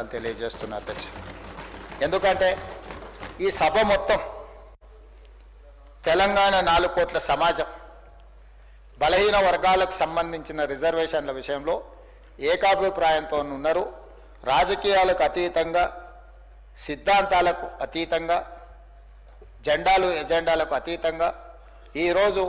అని అధ్యక్ష ఎందుకంటే ఈ సభ మొత్తం తెలంగాణ నాలుగు కోట్ల సమాజం బలహీన వర్గాలకు సంబంధించిన రిజర్వేషన్ల విషయంలో ఏకాభిప్రాయంతో ఉన్నారు. రాజకీయాలకు అతీతంగా సిద్ధాంతాలకు అతీతంగా జెండాలు ఎజెండాలకు అతీతంగా ఈరోజు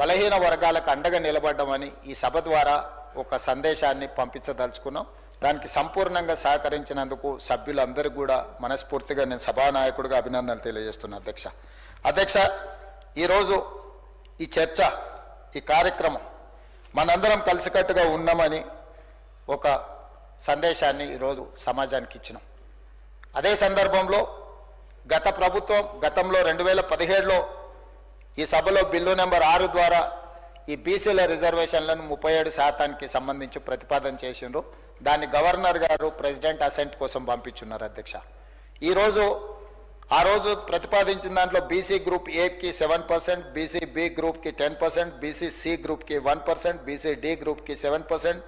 బలహీన వర్గాలకు అండగా నిలబడ్డమని ఈ సభ ద్వారా ఒక సందేశాన్ని పంపించదలుచుకున్నాం. దానికి సంపూర్ణంగా సహకరించినందుకు సభ్యులందరికీ కూడా మనస్ఫూర్తిగా నేను సభానాయకుడిగా అభినందనలు తెలియజేస్తున్నా అధ్యక్ష. అధ్యక్ష ఈరోజు ఈ చర్చ ఈ కార్యక్రమం మనందరం కలిసికట్టుగా ఉన్నామని ఒక సందేశాన్ని ఈరోజు సమాజానికి ఇచ్చినాం. అదే సందర్భంలో గత ప్రభుత్వం గతంలో రెండు వేల పదిహేడులో ఈ సభలో బిల్లు నెంబర్ ఆరు ద్వారా ఈ బీసీల రిజర్వేషన్లను ముప్పై ఏడు శాతానికి సంబంధించి ప్రతిపాదన చేసిండ్రు. దాన్ని గవర్నర్ గారు ప్రెసిడెంట్ అసెంట్ కోసం పంపించున్నారు అధ్యక్ష. ఈరోజు ఆ రోజు ప్రతిపాదించిన దాంట్లో బీసీ గ్రూప్ ఏకి సెవెన్ పర్సెంట్ బీసీ బి గ్రూప్కి టెన్ పర్సెంట్ బీసీ సి గ్రూప్కి వన్ పర్సెంట్ బీసీ డి గ్రూప్కి సెవెన్ పర్సెంట్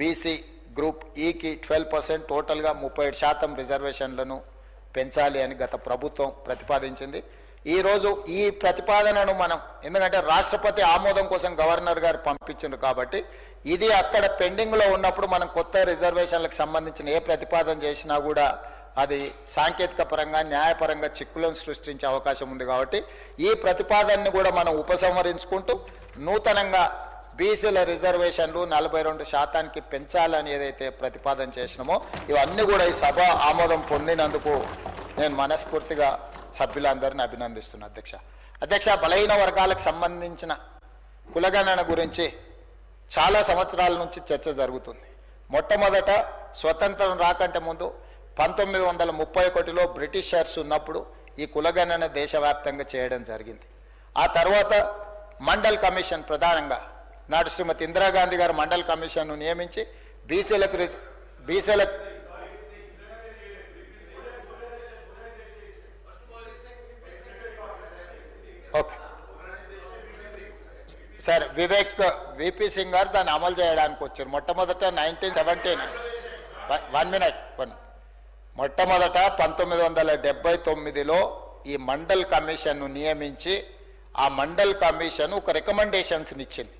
బీసీ గ్రూప్ ఈకి ట్వెల్వ్ పర్సెంట్ టోటల్గా ముప్పై ఏడు శాతం రిజర్వేషన్లను పెంచాలి అని గత ప్రభుత్వం ప్రతిపాదించింది. ఈరోజు ఈ ప్రతిపాదనను మనం ఎందుకంటే రాష్ట్రపతి ఆమోదం కోసం గవర్నర్ గారు పంపించింది కాబట్టి ఇది అక్కడ పెండింగ్లో ఉన్నప్పుడు మనం కొత్త రిజర్వేషన్లకు సంబంధించిన ఏ ప్రతిపాదన చేసినా కూడా అది సాంకేతిక పరంగా న్యాయపరంగా చిక్కులను సృష్టించే అవకాశం ఉంది కాబట్టి ఈ ప్రతిపాదనని కూడా మనం ఉపసంహరించుకుంటూ నూతనంగా బీసీల రిజర్వేషన్లు నలభై రెండు శాతానికి పెంచాలని ఏదైతే ప్రతిపాదన చేసినామో ఇవన్నీ కూడా ఈ సభ ఆమోదం పొందినందుకు నేను మనస్ఫూర్తిగా సభ్యులందరిని అభినందిస్తున్నాను అధ్యక్ష. అధ్యక్ష బలహీన వర్గాలకు సంబంధించిన కులగణన గురించి చాలా సంవత్సరాల నుంచి చర్చ జరుగుతుంది. మొట్టమొదట స్వతంత్రం రాకంటే ముందు పంతొమ్మిది వందల ముప్పై ఒకటిలో బ్రిటిషర్స్ ఉన్నప్పుడు ఈ కులగణన దేశవ్యాప్తంగా చేయడం జరిగింది. ఆ తర్వాత మండల్ కమిషన్ ప్రధానంగా నాడు శ్రీమతి ఇందిరాగాంధీ గారు మండల్ కమిషన్ను నియమించి బీసీలకు రిజ- బీసీలకు okay. Sir Vivek VP Singh garu దాన్ని అమలు చేయడానికి వచ్చారు. మొట్టమొదట nineteen seventeen one minute one. మొట్టమొదట పంతొమ్మిది వందల డెబ్బై తొమ్మిదిలో ఈ మండల్ కమిషన్ను నియమించి ఆ మండల్ కమిషన్ ఒక రికమెండేషన్స్ని ఇచ్చింది.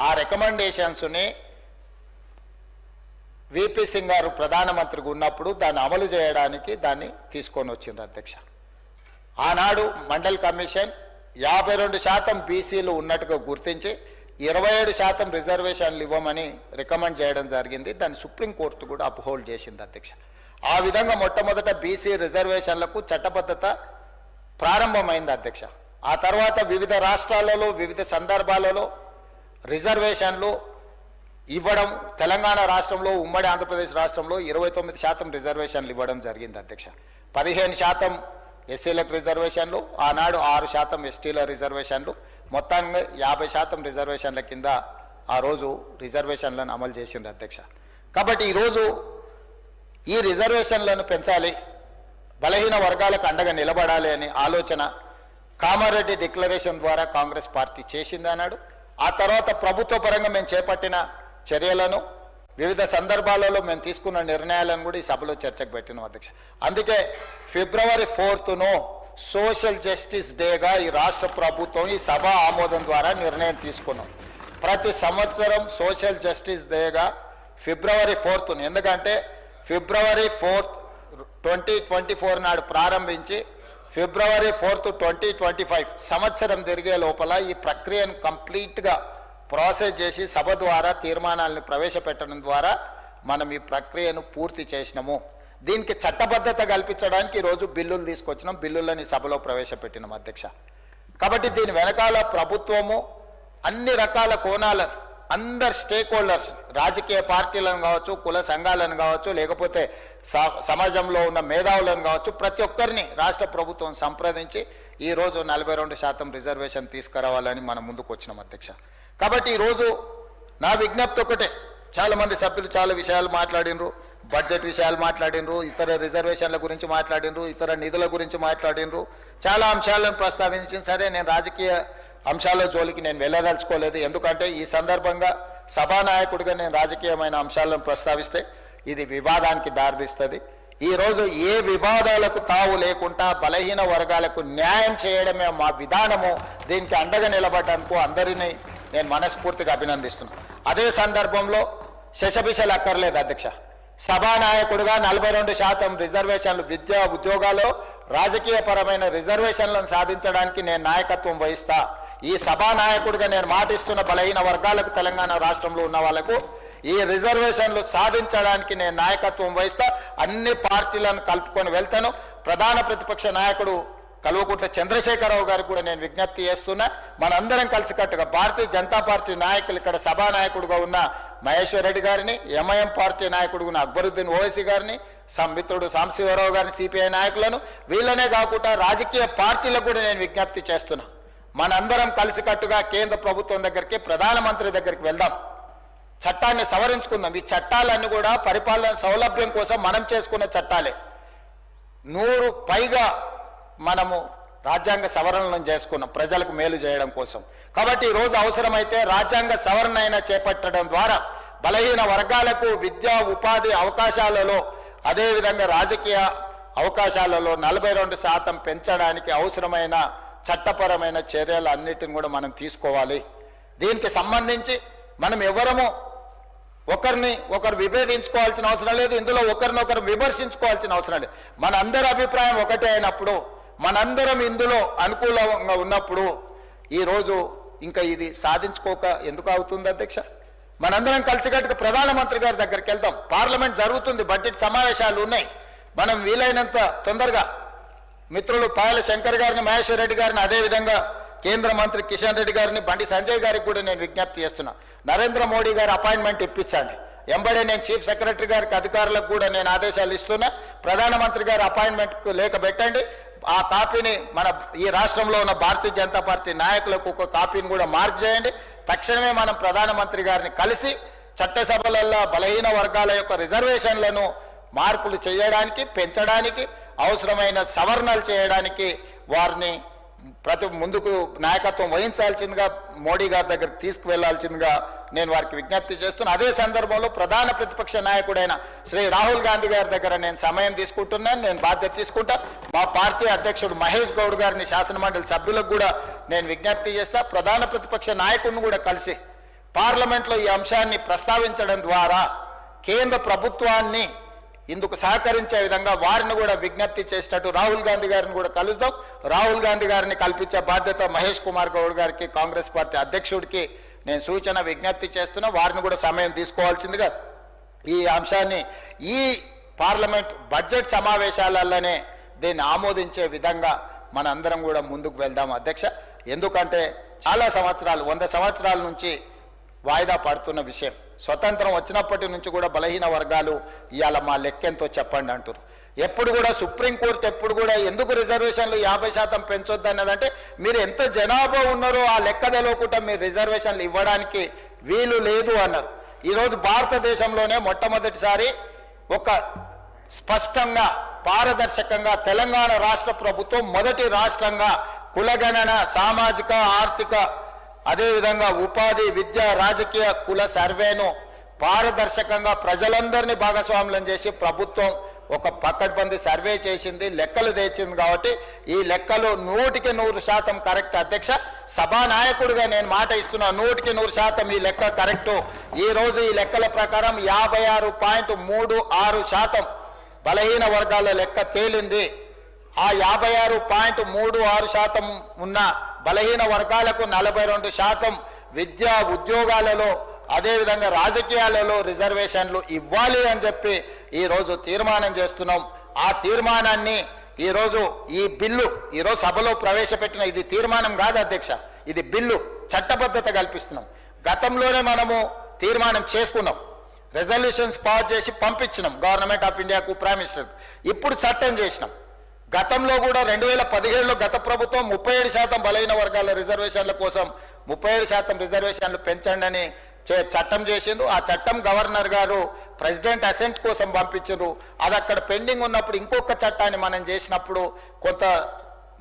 ఆ రికమెండేషన్స్ని విపి సింగ్ గారు ప్రధానమంత్రిగా ఉన్నప్పుడు దాన్ని అమలు చేయడానికి దాన్ని తీసుకొని వచ్చింది అధ్యక్ష. ఆనాడు మండల్ కమిషన్ యాభై రెండు శాతం బీసీలు ఉన్నట్టుగా గుర్తించి ఇరవై ఏడు శాతం రిజర్వేషన్లు ఇవ్వమని రికమెండ్ చేయడం జరిగింది. దాన్ని సుప్రీంకోర్టు కూడా అప్హోల్డ్ చేసింది అధ్యక్ష. ఆ విధంగా మొట్టమొదట బీసీ రిజర్వేషన్లకు చట్టబద్ధత ప్రారంభమైంది అధ్యక్ష. ఆ తర్వాత వివిధ రాష్ట్రాలలో వివిధ సందర్భాలలో రిజర్వేషన్లు ఇవ్వడం తెలంగాణ రాష్ట్రంలో ఉమ్మడి ఆంధ్రప్రదేశ్ రాష్ట్రంలో ఇరవై తొమ్మిది శాతం రిజర్వేషన్లు ఇవ్వడం జరిగింది అధ్యక్ష. పదిహేను శాతం ఎస్సీలకు రిజర్వేషన్లు ఆనాడు ఆరు శాతం ఎస్టీల రిజర్వేషన్లు మొత్తంగా యాభై శాతం రిజర్వేషన్ల కింద ఆ రోజు రిజర్వేషన్లను అమలు చేసింది అధ్యక్ష. కాబట్టి ఈరోజు ఈ రిజర్వేషన్లను పెంచాలి బలహీన వర్గాలకు అండగా నిలబడాలి అనే ఆలోచన కామారెడ్డి డిక్లరేషన్ ద్వారా కాంగ్రెస్ పార్టీ చేసింది అన్నాడు. ఆ తర్వాత ప్రభుత్వ పరంగా మేము చేపట్టిన చర్యలను వివిధ సందర్భాలలో మేము తీసుకున్న నిర్ణయాలను కూడా ఈ సభలో చర్చకు పెట్టినాం అధ్యక్ష. అందుకే ఫిబ్రవరి ఫోర్త్ను సోషల్ జస్టిస్ డేగా ఈ రాష్ట్ర ప్రభుత్వం ఈ సభ ఆమోదం ద్వారా నిర్ణయం తీసుకున్నాం. ప్రతి సంవత్సరం సోషల్ జస్టిస్ డేగా ఫిబ్రవరి ఫోర్త్ను ఎందుకంటే February fourth twenty twenty four నాడు ప్రారంభించి February fourth twenty twenty five సంవత్సరం తిరిగే లోపల ఈ ప్రక్రియను కంప్లీట్గా ప్రాసెస్ చేసి సభ ద్వారా తీర్మానాలను ప్రవేశపెట్టడం ద్వారా మనం ఈ ప్రక్రియను పూర్తి చేసినాము. దీనికి చట్టబద్ధత కల్పించడానికి ఈరోజు బిల్లులు తీసుకొచ్చినాం. బిల్లులని సభలో ప్రవేశపెట్టినాం అధ్యక్ష. కాబట్టి దీని వెనకాల ప్రభుత్వము అన్ని రకాల కోణాలను అందరు స్టేక్ హోల్డర్స్ రాజకీయ పార్టీలను కావచ్చు కుల సంఘాలను కావచ్చు లేకపోతే స- సమాజంలో ఉన్న మేధావులను కావచ్చు ప్రతి ఒక్కరిని రాష్ట్ర ప్రభుత్వం సంప్రదించి ఈ రోజు నలభై రెండు శాతం రిజర్వేషన్ తీసుకురావాలని మనం ముందుకు వచ్చినాం అధ్యక్ష. కాబట్టి ఈరోజు నా విజ్ఞప్తి ఒకటే. చాలా మంది సభ్యులు చాలా విషయాలు మాట్లాడినరు. బడ్జెట్ విషయాలు మాట్లాడినరు. ఇతర రిజర్వేషన్ల గురించి మాట్లాడినరు. ఇతర నిధుల గురించి మాట్లాడినరు. చాలా అంశాలను ప్రస్తావించిన సరే నేను రాజకీయ అంశాల జోలికి నేను వెళ్ళదలుచుకోలేదు. ఎందుకంటే ఈ సందర్భంగా సభానాయకుడిగా నేను రాజకీయమైన అంశాలను ప్రస్తావిస్తే ఇది వివాదానికి దారితీస్తుంది. ఈరోజు ఏ వివాదాలకు తావు లేకుండా బలహీన వర్గాలకు న్యాయం చేయడమే మా విధానము. దీనికి అండగా నిలబడడానికి అందరినీ నేను మనస్ఫూర్తిగా అభినందిస్తున్నాను అదే సందర్భంలో శశబిషలు అక్కర్లేదు అధ్యక్ష. సభానాయకుడిగా నలభై రెండు శాతం రిజర్వేషన్లు విద్యా ఉద్యోగాల్లో రాజకీయపరమైన రిజర్వేషన్లను సాధించడానికి నేను నాయకత్వం వహిస్తా. ఈ సభానాయకుడిగా నేను మాటిస్తున్న బలహీన వర్గాలకు తెలంగాణ రాష్ట్రంలో ఉన్న వాళ్ళకు ఈ రిజర్వేషన్లు సాధించడానికి నేను నాయకత్వం వహిస్తా. అన్ని పార్టీలను కలుపుకొని వెళ్తాను. ప్రధాన ప్రతిపక్ష నాయకుడు కల్వకుంట్ల చంద్రశేఖరరావు గారికి కూడా నేను విజ్ఞప్తి చేస్తున్నా మనందరం కలిసికట్టుగా భారతీయ జనతా పార్టీ నాయకులు ఇక్కడ సభా నాయకుడుగా ఉన్న మహేశ్వర్ రెడ్డి గారిని ఎంఐఎం పార్టీ నాయకుడు ఉన్న అక్బరుద్దీన్ ఓవైసీ గారిని సంమిత్రుడు సాంశివరావు గారిని సిపిఐ నాయకులను వీళ్ళనే కాకుండా రాజకీయ పార్టీలకు కూడా నేను విజ్ఞప్తి చేస్తున్నా. మనందరం కలిసికట్టుగా కేంద్ర ప్రభుత్వం దగ్గరికి ప్రధానమంత్రి దగ్గరికి వెళ్దాం. చట్టాన్ని సవరించుకుందాం. ఈ చట్టాలన్నీ కూడా పరిపాలన సౌలభ్యం కోసం మనం చేసుకున్న చట్టాలే. నూరు పైగా మనము రాజ్యాంగ సవరణలను చేసుకున్నాం ప్రజలకు మేలు చేయడం కోసం. కాబట్టి ఈరోజు అవసరమైతే రాజ్యాంగ సవరణ అయినా చేపట్టడం ద్వారా బలహీన వర్గాలకు విద్యా ఉపాధి అవకాశాలలో అదేవిధంగా రాజకీయ అవకాశాలలో నలభై రెండు శాతం పెంచడానికి అవసరమైన చట్టపరమైన చర్యలు అన్నిటిని కూడా మనం తీసుకోవాలి. దీనికి సంబంధించి మనం ఎవరము ఒకరిని ఒకరు విభేదించుకోవాల్సిన అవసరం లేదు ఇందులో ఒకరినొకరు విమర్శించుకోవాల్సిన అవసరం లేదు. మన అందరి అభిప్రాయం ఒకటే అయినప్పుడు మనందరం ఇందులో అనుకూలంగా ఉన్నప్పుడు ఈరోజు ఇంకా ఇది సాధించుకోక ఎందుకు అవుతుంది అధ్యక్ష? మనందరం కలిసికట్టుగా ప్రధానమంత్రి గారి దగ్గరికి వెళ్దాం. పార్లమెంట్ జరుగుతుంది బడ్జెట్ సమావేశాలు ఉన్నాయి. మనం వీలైనంత తొందరగా మిత్రులు పాయల శంకర్ గారిని మహేశ్వర్ రెడ్డి గారిని అదేవిధంగా కేంద్ర మంత్రి కిషన్ రెడ్డి గారిని బండి సంజయ్ గారికి కూడా నేను విజ్ఞప్తి చేస్తున్నా. నరేంద్ర మోడీ గారి అపాయింట్మెంట్ ఇప్పించండి. ఎంబడే నేను చీఫ్ సెక్రటరీ గారికి అధికారులకు కూడా నేను ఆదేశాలు ఇస్తున్నా. ప్రధానమంత్రి గారి అపాయింట్మెంట్కు లేక పెట్టండి. ఆ కాపీని మన ఈ రాష్ట్రంలో ఉన్న భారతీయ జనతా పార్టీ నాయకులకు ఒక కాపీని కూడా మార్క్ చేయండి. తక్షణమే మనం ప్రధానమంత్రి గారిని కలిసి చట్టసభలలో బలహీన వర్గాల యొక్క రిజర్వేషన్లను మార్పులు చేయడానికి పెంచడానికి అవసరమైన సవరణలు చేయడానికి వారిని ప్రతి ముందుకు నాయకత్వం వహించాల్సిందిగా మోడీ గారి దగ్గర తీసుకువెళ్ళాల్సిందిగా నేను వారికి విజ్ఞప్తి చేస్తున్నా. అదే సందర్భంలో ప్రధాన ప్రతిపక్ష నాయకుడైన శ్రీ రాహుల్ గాంధీ గారి దగ్గర నేను సమయం తీసుకుంటున్నాను. నేను బాధ్యత తీసుకుంటా. మా పార్టీ అధ్యక్షుడు మహేష్ గౌడ్ గారిని శాసనమండలి సభ్యులకు కూడా నేను విజ్ఞప్తి చేస్తా. ప్రధాన ప్రతిపక్ష నాయకుడిని కూడా కలిసి పార్లమెంట్లో ఈ అంశాన్ని ప్రస్తావించడం ద్వారా కేంద్ర ప్రభుత్వాన్ని ఇందుకు సహకరించే విధంగా వారిని కూడా విజ్ఞప్తి చేసేటట్టు రాహుల్ గాంధీ గారిని కూడా కలుద్దాం రాహుల్ గాంధీ గారిని కల్పించే బాధ్యత మహేష్ కుమార్ గౌడ్ గారికి కాంగ్రెస్ పార్టీ అధ్యక్షుడికి నేను సూచన విజ్ఞప్తి చేస్తున్నా వారిని కూడా సమయం తీసుకోవాల్సిందిగా ఈ అంశాన్ని ఈ పార్లమెంట్ బడ్జెట్ సమావేశాలలోనే దీన్ని ఆమోదించే విధంగా మనందరం కూడా ముందుకు వెళ్దాం అధ్యక్ష. ఎందుకంటే చాలా సంవత్సరాలు వంద సంవత్సరాల నుంచి వాయిదా పడుతున్న విషయం. స్వతంత్రం వచ్చినప్పటి నుంచి కూడా బలహీన వర్గాలు ఇవాళ మా లెక్కెంతో చెప్పండి అంటున్నారు ఎప్పుడు కూడా సుప్రీంకోర్టు ఎప్పుడు కూడా ఎందుకు రిజర్వేషన్లు యాభై శాతం పెంచొద్దు అన్నదంటే మీరు ఎంత జనాభా ఉన్నారో ఆ లెక్క తెలవకుండా మీరు రిజర్వేషన్లు ఇవ్వడానికి వీలు లేదు అన్నారు. ఈరోజు భారతదేశంలోనే మొట్టమొదటిసారి ఒక స్పష్టంగా పారదర్శకంగా తెలంగాణ రాష్ట్ర ప్రభుత్వం మొదటి రాష్ట్రంగా కులగణన సామాజిక ఆర్థిక అదేవిధంగా ఉపాధి విద్య రాజకీయ కుల సర్వేను పారదర్శకంగా ప్రజలందరినీ భాగస్వాములం చేసి ప్రభుత్వం ఒక పక్కడ్బందీ సర్వే చేసింది లెక్కలు తెచ్చింది కాబట్టి ఈ లెక్కలు నూటికి నూరు శాతం కరెక్ట్. అధ్యక్ష సభానాయకుడిగా నేను మాట ఇస్తున్నా నూటికి నూరు శాతం ఈ లెక్క కరెక్టు. ఈరోజు ఈ లెక్కల ప్రకారం యాభై ఆరు పాయింట్ మూడు ఆరు శాతం బలహీన వర్గాల లెక్క తేలింది. ఆ యాభై ఆరు పాయింట్ మూడు ఆరు శాతం ఉన్న బలహీన వర్గాలకు నలభై రెండు శాతం విద్యా ఉద్యోగాలలో అదేవిధంగా రాజకీయాలలో రిజర్వేషన్లు ఇవ్వాలి అని చెప్పి ఈరోజు తీర్మానం చేస్తున్నాం. ఆ తీర్మానాన్ని ఈరోజు ఈ బిల్లు ఈరోజు సభలో ప్రవేశపెట్టిన ఇది తీర్మానం కాదు అధ్యక్ష ఇది బిల్లు చట్టబద్ధత కల్పిస్తున్నాం. గతంలోనే మనము తీర్మానం చేసుకున్నాం. రెజల్యూషన్స్ పాస్ చేసి పంపించినాం గవర్నమెంట్ ఆఫ్ ఇండియాకు ప్రైమ్ మినిస్టర్. ఇప్పుడు చట్టం చేసినాం. గతంలో కూడా రెండు వేల పదిహేడులో గత ప్రభుత్వం ముప్పై ఏడు శాతం బలహీన వర్గాల రిజర్వేషన్ల కోసం ముప్పై ఏడు శాతం రిజర్వేషన్లు పెంచండి అని చట్టం చేసిండ్రు. ఆ చట్టం గవర్నర్ గారు ప్రెసిడెంట్ అసెంట్ కోసం పంపించారు అది అక్కడ పెండింగ్ ఉన్నప్పుడు ఇంకొక చట్టాన్ని మనం చేసినప్పుడు కొంత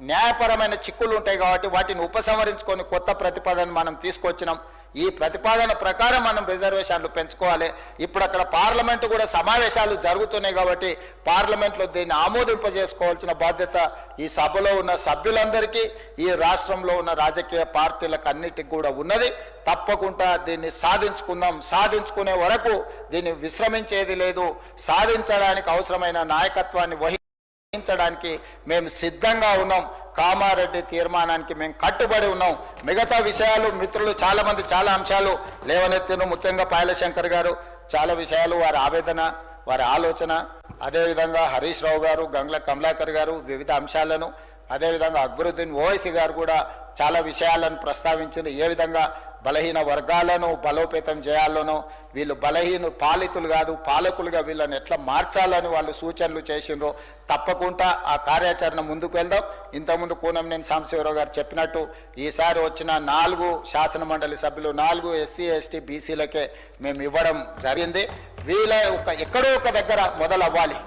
న్యాయపరమైన చిక్కులు ఉంటాయి కాబట్టి వాటిని ఉపసంహరించుకొని కొత్త ప్రతిపాదన మనం తీసుకొచ్చినాం. ఈ ప్రతిపాదన ప్రకారం మనం రిజర్వేషన్లు పెంచుకోవాలి. ఇప్పుడు అక్కడ పార్లమెంటు కూడా సమావేశాలు జరుగుతున్నాయి కాబట్టి పార్లమెంట్లో దీన్ని ఆమోదింపజేసుకోవాల్సిన బాధ్యత ఈ సభలో ఉన్న సభ్యులందరికీ ఈ రాష్ట్రంలో ఉన్న రాజకీయ పార్టీలకు అన్నిటికి కూడా ఉన్నది. తప్పకుండా దీన్ని సాధించుకుందాం. సాధించుకునే వరకు దీన్ని విశ్రమించేది లేదు. సాధించడానికి అవసరమైన నాయకత్వాన్ని వహి నిర్వహించడానికి మేము సిద్ధంగా ఉన్నాం. కామారెడ్డి తీర్మానానికి మేము కట్టుబడి ఉన్నాం. మిగతా విషయాలు మిత్రులు చాలామంది చాలా అంశాలు లేవనెత్తిన ముఖ్యంగా పాయలశంకర్ గారు. చాలా విషయాలు వారి ఆవేదన వారి ఆలోచన. అదేవిధంగా హరీష్ రావు గారు గంగ్ల కమలాకర్ గారు వివిధ అంశాలను. అదేవిధంగా అక్బరుద్దీన్ ఓవైసీ గారు కూడా చాలా విషయాలను ప్రస్తావించిన ఏ విధంగా బలహీన వర్గాలను బలోపేతం చేయాలనో వీళ్ళు బలహీన పాలితులు కాదు పాలకులుగా వీళ్ళని ఎట్లా మార్చాలని వాళ్ళు సూచనలు చేసిండ్రో తప్పకుండా ఆ కార్యాచరణ ముందుకు వెళ్దాం. ఇంతకుముందు కూనంనేని సాంబశివరావు గారు చెప్పినట్టు ఈసారి వచ్చిన నాలుగు శాసన మండలి సభ్యులు నాలుగు ఎస్సీ ఎస్టీ బీసీలకే మేము ఇవ్వడం జరిగింది. వీళ్ళ ఒక ఎక్కడో ఒక దగ్గర మొదలవ్వాలి.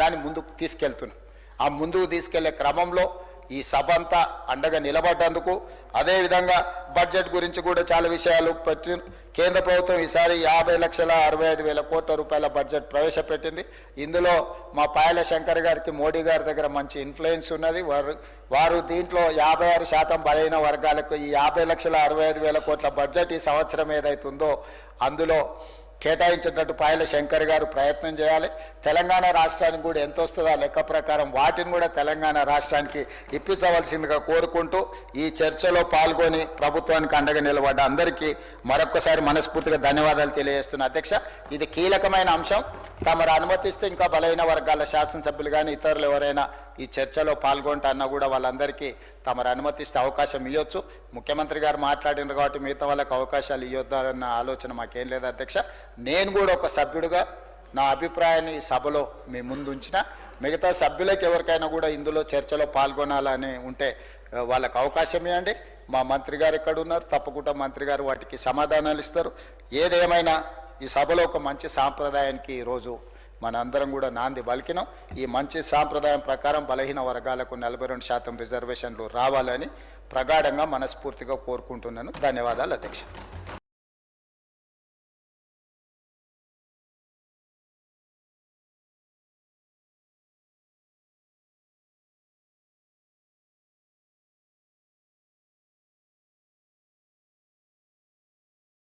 దాన్ని ముందుకు తీసుకెళ్తున్నాం. ఆ ముందుకు తీసుకెళ్ళే క్రమంలో ఈ సభ అంతా అండగా నిలబడ్డందుకు అదేవిధంగా బడ్జెట్ గురించి కూడా చాలా విషయాలు పెట్టి కేంద్ర ప్రభుత్వం ఈసారి యాభై లక్షల అరవై ఐదు వేల కోట్ల రూపాయల బడ్జెట్ ప్రవేశపెట్టింది. ఇందులో మా పాయల శంకర్ గారికి మోడీ గారి దగ్గర మంచి ఇన్ఫ్లుయెన్స్ ఉన్నది. వారు వారు దీంట్లో యాభై ఆరు శాతం బలైన వర్గాలకు ఈ యాభై లక్షల అరవై ఐదు వేల కోట్ల బడ్జెట్ ఈ సంవత్సరం ఏదైతుందో అందులో కేటాయించినట్టు పాయల శంకర్ గారు ప్రయత్నం చేయాలి. తెలంగాణ రాష్ట్రానికి కూడా ఎంత వస్తుందో లెక్క ప్రకారం వాటిని కూడా తెలంగాణ రాష్ట్రానికి ఇప్పించవలసిందిగా కోరుకుంటూ ఈ చర్చలో పాల్గొని ప్రభుత్వానికి అండగా నిలబడ్డ అందరికీ మరొక్కసారి మనస్ఫూర్తిగా ధన్యవాదాలు తెలియజేస్తున్న. అధ్యక్ష ఇది కీలకమైన అంశం. తమరు అనుమతిస్తే ఇంకా బలైన వర్గాల శాసనసభ్యులు కానీ ఇతరులు ఎవరైనా ఈ చర్చలో పాల్గొంటారన్నా కూడా వాళ్ళందరికీ తమరు అనుమతిస్తే అవకాశం ఇవ్వచ్చు ముఖ్యమంత్రి గారు మాట్లాడినారు కాబట్టి మిగతా వాళ్ళకి అవకాశాలు ఇవ్వద్దన్న ఆలోచన మాకేం లేదు అధ్యక్ష. నేను కూడా ఒక సభ్యుడిగా నా అభిప్రాయాన్ని ఈ సభలో మీ ముందు ఉంచిన మిగతా సభ్యులకు ఎవరికైనా కూడా ఇందులో చర్చలో పాల్గొనాలని ఉంటే వాళ్ళకు అవకాశం ఇవ్వండి. మా మంత్రి గారు ఎక్కడున్నారు? తప్పకుండా మంత్రి గారు వాటికి సమాధానాలు ఇస్తారు. ఏదేమైనా ఈ సభలో ఒక మంచి సాంప్రదాయానికి ఈరోజు మనందరం కూడా నాంది పలికినాం. ఈ మంచి సాంప్రదాయం ప్రకారం బలహీన వర్గాలకు నలభై రెండు శాతం రిజర్వేషన్లు రావాలని ప్రగాఢంగా మనస్ఫూర్తిగా కోరుకుంటున్నాను. ధన్యవాదాలు అధ్యక్ష.